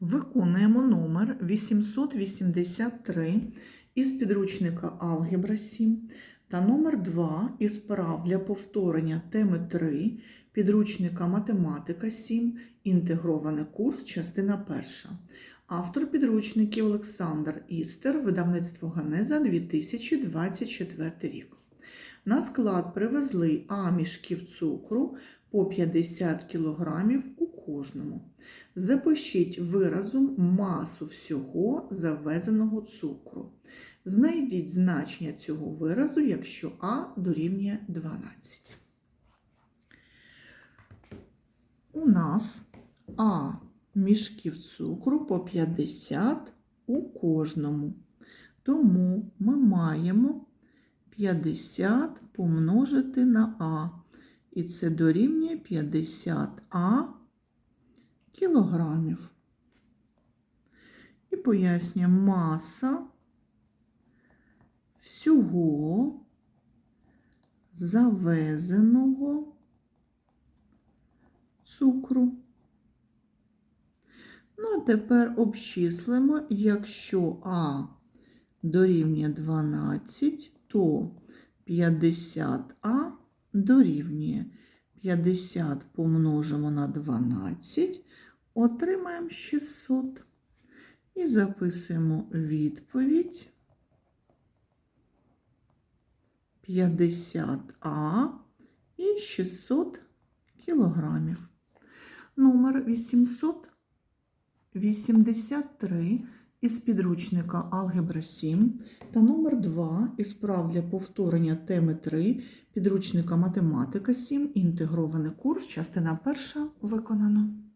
Виконуємо номер 883 із підручника Алгебра 7 та номер 2 із прав для повторення теми 3 підручника Математика 7, інтегрований курс, частина 1. Автор підручників Олександр Істер, видавництво Ганеза 2024 рік. На склад привезли А мішків цукру по 50 кг у кожному. Запишіть виразом масу всього завезеного цукру. Знайдіть значення цього виразу, якщо А дорівнює 12. У нас А мішків цукру по 50 у кожному. Тому ми маємо 50 помножити на А. І це дорівнює 50А кілограмів. І пояснюємо маса всього завезеного цукру. Ну, а тепер обчислимо, якщо А дорівнює 12, то 50А дорівнює 50 помножимо на 12, отримаємо 600. І записуємо відповідь 50А і 600 кілограмів. Номер 883 із підручника Алгебра 7 та номер 2 із прав для повторення теми 3 підручника Математика 7, інтегрований курс, частина 1 виконано.